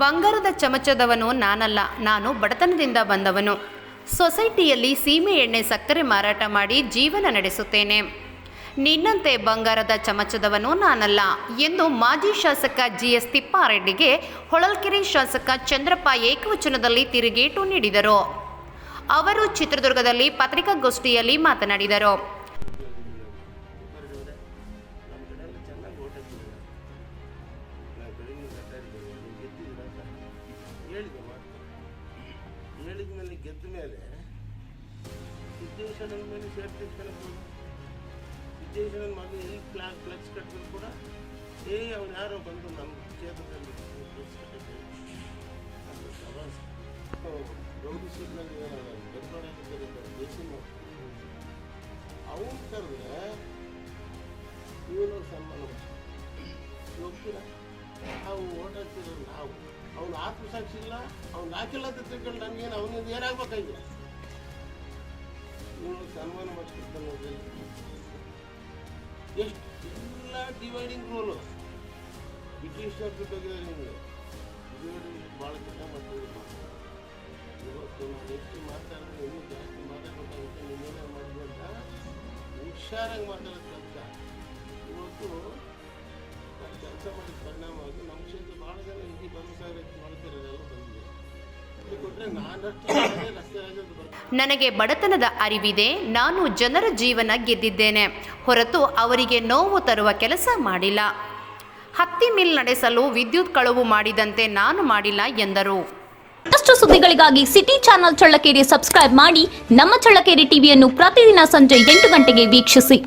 ಬಂಗಾರದ ಚಮಚದವನು ನಾನಲ್ಲ, ನಾನು ಬಡತನದಿಂದ ಬಂದವನು. ಸೊಸೈಟಿಯಲ್ಲಿ ಸೀಮೆ ಎಣ್ಣೆ ಸಕ್ಕರೆ ಮಾರಾಟ ಮಾಡಿ ಜೀವನ ನಡೆಸುತ್ತೇನೆ. ನಿನ್ನಂತೆ ಬಂಗಾರದ ಚಮಚದವನು ನಾನಲ್ಲ ಎಂದು ಮಾಜಿ ಶಾಸಕ ಜಿ ಎಸ್ ತಿಪ್ಪಾರೆಡ್ಡಿಗೆ ಹೊಳಲ್ಕೆರೆ ಶಾಸಕ ಚಂದ್ರಪ್ಪ ಏಕವಚನದಲ್ಲಿ ತಿರುಗೇಟು ನೀಡಿದರು. ಅವರು ಚಿತ್ರದುರ್ಗದಲ್ಲಿ ಪತ್ರಿಕಾಗೋಷ್ಠಿಯಲ್ಲಿ ಮಾತನಾಡಿದರು. ಹೇಳಿದೆ ಮಾತು ಹೇಳಿದ ಮೇಲೆ ಗೆದ್ದ ಮೇಲೆ ಸಿದ್ದೇಶ್ವರನ ಮೇಲೆ ಸೇರ್ತಿರ್ತಾನೆ ಸಿದ್ದೇಶ್ವರನ ಮಗ ಎಲ್ಲಿ ಕ್ಲಾ ಕ್ಲಚ್ ಕಟ್ಟಿದ್ರು ಕೂಡ ಏ ಅವ್ನು ಯಾರೋ ಬಂದು ನಮ್ಮ ಕ್ಷೇತ್ರದಲ್ಲಿ ಕ್ಲಚ್ ಕಟ್ಟಿದ್ರು. ಅಂತ ಸವಾಸ ಗೌರಿ ಸೀಟ್ನಲ್ಲಿ ಬೆಂಗಳೂರಿನಲ್ಲಿ ದೇಸಿ ಅವನು ಕರೆದ್ರೆ ಇವನು ಸನ್ಮಾನ ಹೋಗ್ತೀರ? ನಾವು ನಾವು ಅವ್ನು ಆತ್ಮಸಾಕ್ಷಿ ಇಲ್ಲ, ಅವ್ನು ಹಾಕಿಲ್ಲ ಅಂತ ತಿಳ್ಕೊಂಡು ನನಗೇನು ಅವನಿಂದ ಏನಾಗ್ಬೇಕಾಗಿಲ್ಲ ಇವನು ಸನ್ಮಾನ ಮಾಡಿಸ್ತಿರ್ತಾನೆ ಎಷ್ಟು ಎಲ್ಲ ಡಿವೈಡಿಂಗ್ ರೋಲು ಬ್ರಿಟಿಷರ್ ಬಿಟ್ಟೋಗಿದ್ದಾರೆ ನಿಮಗೆ ಭಾಳ ಕೆಲಸ ಮಾಡ್ತೀವಿ ಇವತ್ತು ನಾನು ಎಷ್ಟು ಮಾತಾಡಿದ್ರೆ ಇನ್ನೂ ಜಾಸ್ತಿ ಮಾತಾಡಬೇಕಾಗುತ್ತೆ ನೀವೇನೇ ಮಾಡಿದ್ವಿ ಅಂತ ಹುಷಾರಾಗಿ ಮಾತಾಡೋದು ಕೆಲಸ ಇವತ್ತು ಮಾಡಿದ ಪರಿಣಾಮವಾಗಿ ನಮ್ಮ ಕ್ಷೇತ್ರ ಭಾಳ ಜನ ಇಲ್ಲಿ ಬಂದಿದೆ ನನಗೆ ಬಡತನದ ಅರಿವಿದೆ ನಾನು ಜನರ ಜೀವನ ಗೆದ್ದಿದ್ದೇನೆ. ಹೊರತು ಅವರಿಗೆ ನೋವು ತರುವ ಕೆಲಸ ಮಾಡಿಲ್ಲ. ಹತ್ತಿ ಮಿಲ್ ನಡೆಸಲು ವಿದ್ಯುತ್ ಕಳವು ಮಾಡಿದಂತೆ ನಾನು ಮಾಡಿಲ್ಲ ಎಂದರು. ಮತ್ತಷ್ಟು ಸುದ್ದಿಗಳಿಗಾಗಿ ಸಿಟಿ ಚಾನೆಲ್ ಚಳ್ಳಕೇರಿ ಸಬ್ಸ್ಕ್ರೈಬ್ ಮಾಡಿ ನಮ್ಮ ಚಳ್ಳಕೇರಿ ಟಿವಿಯನ್ನು ಪ್ರತಿದಿನ ಸಂಜೆ ಎಂಟು ಗಂಟೆಗೆ ವೀಕ್ಷಿಸಿ.